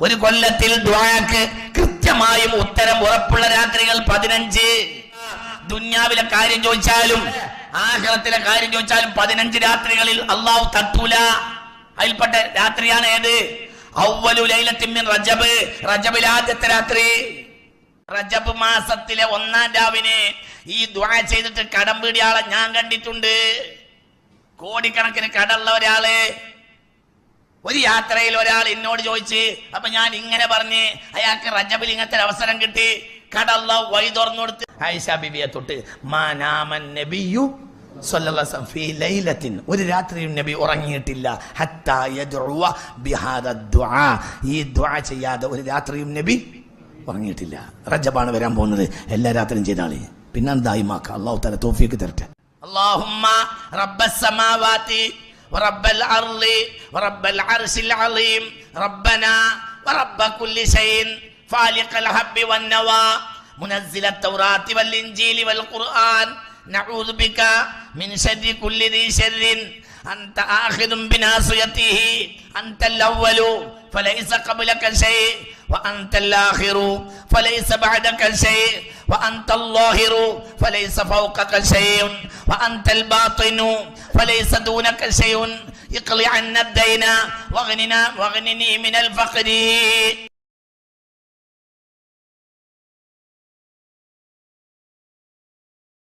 ഒരു കൊല്ലത്തിൽ ദ്വാക്ക് കൃത്യമായും ഉത്തരം ഉറപ്പുള്ള രാത്രികൾ പതിനഞ്ച്. ദുന്യാവിലെ കാര്യം ചോദിച്ചാലും ആഹ്ലത്തിലെ കാര്യം ചോദിച്ചാലും പതിനഞ്ച് രാത്രികളിൽ അള്ളാഹു തട്ടൂല. അതിൽപ്പെട്ട രാത്രിയാണ് ഏത്? ഔവലു ലൈലത്തിൻ മിൻ റജബ്. റജബിൽ ആദ്യത്തെ രാത്രി. റജബ് മാസത്തിലെ ഒന്നാം രാവിന് ഈ ദ്വാ ചെയ്തിട്ട് കടം പീടിയാളെ ഞാൻ കണ്ടിട്ടുണ്ട്. കോടിക്കണക്കിന് കടമുള്ള ഒരാൾ. ഒരു യാത്രയിൽ ഒരാൾ എന്നോട് ചോദിച്ച് അപ്പൊ ഞാൻ ഇങ്ങനെ പറഞ്ഞ് അയാൾക്ക് റജബിൽ ഇങ്ങനത്തെ അവസരം കിട്ടി. കടല്ല വഴി തുറന്നു കൊടുത്ത് ആയിഷ തൊട്ട് നബിയു ഒരു രാത്രിയും നബി ഉറങ്ങിയിട്ടില്ല. ഈ ചെയ്യാതെ ഒരു രാത്രിയും നബി ഉറങ്ങിയിട്ടില്ല. റജബാണ് വരാൻ പോകുന്നത്. എല്ലാ രാത്രിയും ചെയ്താളി പിന്നെന്തായി മാക്ക? അള്ളാഹു തല തോഫിയൊക്കെ തരട്ടെ. അള്ളാഹുമ്മ റബ്ബ ورب الأرض ورب العرش العظيم ربنا ورب كل شيء فالق الحب والنوى منزل التوراة والإنجيل والقرآن. نعوذ بك من شر كل ذي شر. أنت آخذ بناصيته أنت الأول فليس قبلك شيء وأنت الآخر فليس بعدك شيء. وأنت الظاهر فليس فوقك شيء وأنت الباطن فليس دونك شيء. أقل عنا الدين واغننا واغنني من الفقر.